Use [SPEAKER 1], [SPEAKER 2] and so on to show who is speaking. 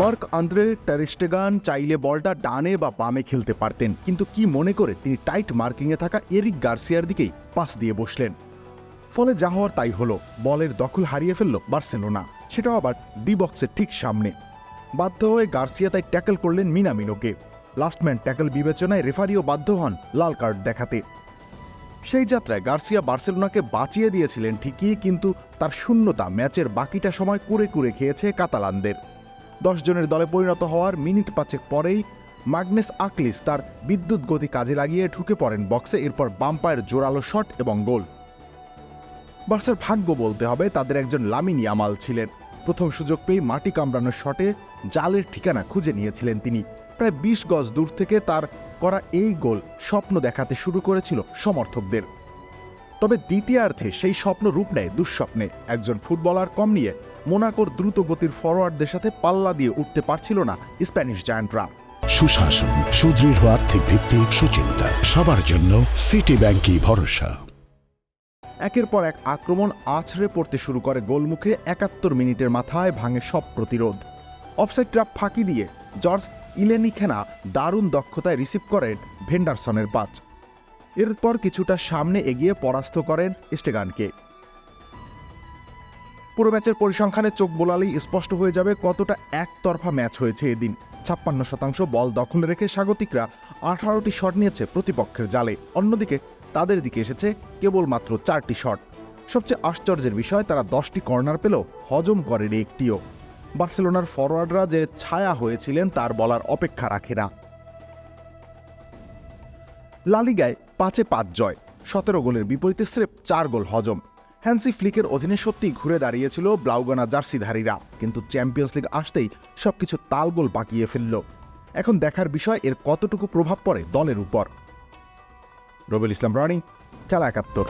[SPEAKER 1] Marc Andre টেরিস্টেগান চাইলে বলটা ডানে বা বামে খেলতে পারতেন, কিন্তু কি মনে করে তিনি টাইট মার্কিংয়ে থাকা এরিক গার্সিয়ার দিকেই পাস দিয়ে বসলেন। ফলে যা হওয়ার তাই হলো, বলের দখল হারিয়ে ফেলল বার্সেলোনা, সেটাও আবার ডি বক্সের ঠিক সামনে। বাধ্য হয়ে গার্সিয়া তাই ট্যাকল করলেন মিনামিনোকে। লাস্টম্যান ট্যাকল বিবেচনায় রেফারিও বাধ্য হন লাল কার্ড দেখাতে। সেই যাত্রায় গার্সিয়া বার্সেলোনাকে বাঁচিয়ে দিয়েছিলেন ঠিকই, কিন্তু তার শূন্যতা ম্যাচের বাকিটা সময় কুরে কুরে খেয়েছে কাতালানদের। দশ জনের দলে পরিণত হওয়ার মিনিট পাঁচেক পরেই ম্যাগনেস আকলিস তার বিদ্যুৎ গতি কাজে লাগিয়ে ঢুকে পড়েন বক্সে, এরপর বাম্পায়ের জোরালো শট এবং গোল। বার্সার ভাগ্য বলতে হবে তাদের একজন লামিন ইয়ামাল ছিলেন। প্রথম সুযোগ পেয়ে মাটি কামড়ানোর শটে জালের ঠিকানা খুঁজে নিয়েছিলেন তিনি। প্রায় বিশ গজ দূর থেকে তার করা এই গোল স্বপ্ন দেখাতে শুরু করেছিল সমর্থকদের। তবে দ্বিতীয়ার্ধে সেই স্বপ্ন রূপ নেয় দুঃস্বপ্নে। একজন ফুটবলার কম নিয়ে মোনাকোর দ্রুত গতির ফরওয়ার্ডদের সাথে পাল্লা দিয়ে উঠতে পারছিল না স্প্যানিশ জায়ান্টরা।
[SPEAKER 2] সুশাসন সুদৃঢ় আর্থিক ভিত্তি সুচিন্তা সবার জন্য সিটি ব্যাংকই ভরসা।
[SPEAKER 1] একের পর এক আক্রমণ আছড়ে পড়তে শুরু করে গোলমুখে একাত্তর মিনিটের মাথায় ভাঙে সব প্রতিরোধ। অফসাইড ট্রাপ ফাঁকি দিয়ে জর্জ ইলেনিখেনা দারুণ দক্ষতায় রিসিভ করেন ভেন্ডারসনের পাঁচ। এরপর কিছুটা সামনে এগিয়ে পরাস্ত করেন স্টেগানকে পুরো ম্যাচের পরিসংখ্যানে চোখ বোলালেই স্পষ্ট হয়ে যাবে কতটা একতরফা ম্যাচ হয়েছে এদিন। ছাপ্পান্ন শতাংশ বল দখলে রেখে স্বাগতিকরা আঠারোটি শট নিয়েছে প্রতিপক্ষের জালে। অন্যদিকে তাদের দিকে এসেছে কেবলমাত্র চারটি শট। সবচেয়ে আশ্চর্যের বিষয়, তারা দশটি কর্নার পেলেও হজম করেনি একটিও। বার্সেলোনার ফরওয়ার্ডরা যে ছায়া হয়েছিলেন, তার বলার অপেক্ষা রাখে না। লালিগায় পাঁচে পাঁচ জয়। সতেরো গোলের বিপরীতে স্রেফ চার গোল হজম। হ্যান্সি ফ্লিকের অধীনে সত্যি ঘুরে দাঁড়িয়েছিল ব্লাউগানা জার্সিধারীরা, কিন্তু চ্যাম্পিয়ন্স লিগ আসতেই সবকিছু তালগোল পাকিয়ে ফেলল। এখন দেখার বিষয়, এর কতটুকু প্রভাব পড়ে দলের উপর। রবিল ইসলাম রানি, খেলা একাত্তর।